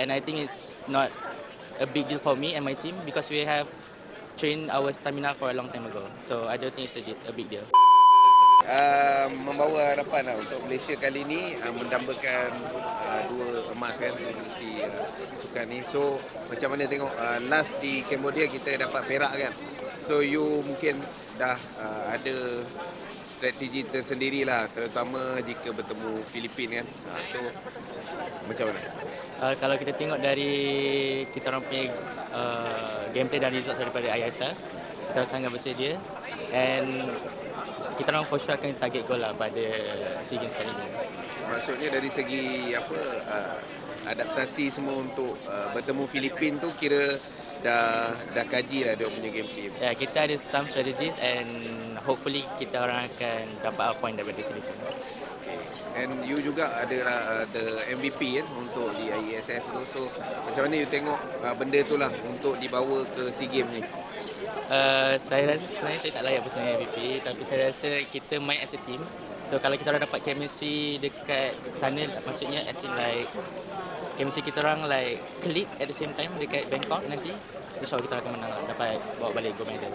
and I think it's not a big deal for me and my team because we have trained our stamina for a long time ago. So I don't think it's a, a big deal. uh, membawa harapan lah untuk Malaysia kali ni uh, mendambakan uh, dua emas kan di uh, sukan ni. So macam mana tengok uh, last di Cambodia kita dapat perak kan. So you mungkin dah uh, ada strategi tersendiri lah terutama jika bertemu Filipin kan. Uh, so macam mana? Uh, kalau kita tengok dari kita orang punya uh, gameplay dan results daripada ISL, kita sangat bersedia and kita orang for sure akan target goal lah pada SEA Games kali ini. Maksudnya dari segi apa uh, adaptasi semua untuk uh, bertemu Filipin tu kira dah dah kaji lah dia punya gameplay. Ya, kita ada some strategies and hopefully kita orang akan dapat a point daripada Filipina. And you juga adalah uh, the MVP kan untuk di IESF tu. So macam mana you tengok uh, benda tu lah untuk dibawa ke SEA Games ni? Uh, saya rasa sebenarnya saya tak layak personal MVP tapi saya rasa kita main as a team. So kalau kita orang dapat chemistry dekat sana maksudnya as in like chemistry kita orang like click at the same time dekat Bangkok nanti insyaAllah kita akan menang dapat bawa balik gold medal.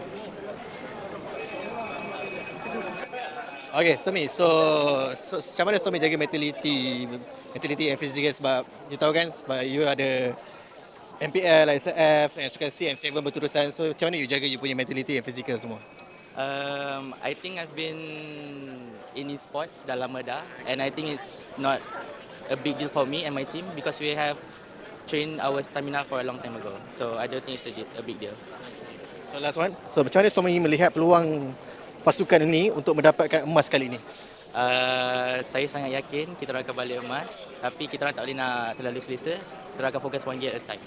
Okay, Stomy. So, so macam mana Stomy jaga mentality, mentality and physical sebab you tahu kan sebab you ada MPL, ISF, and suka CM7 berterusan. So, macam mana you jaga you punya mentality and physical semua? Um, I think I've been in esports dah lama dah and I think it's not a big deal for me and my team because we have trained our stamina for a long time ago. So I don't think it's a, a big deal. So, last one. So, macam mana Stomy melihat peluang pasukan ini untuk mendapatkan emas kali ini? Uh, saya sangat yakin kita akan balik emas tapi kita tak boleh nak terlalu selesa. Kita akan fokus one game at a time.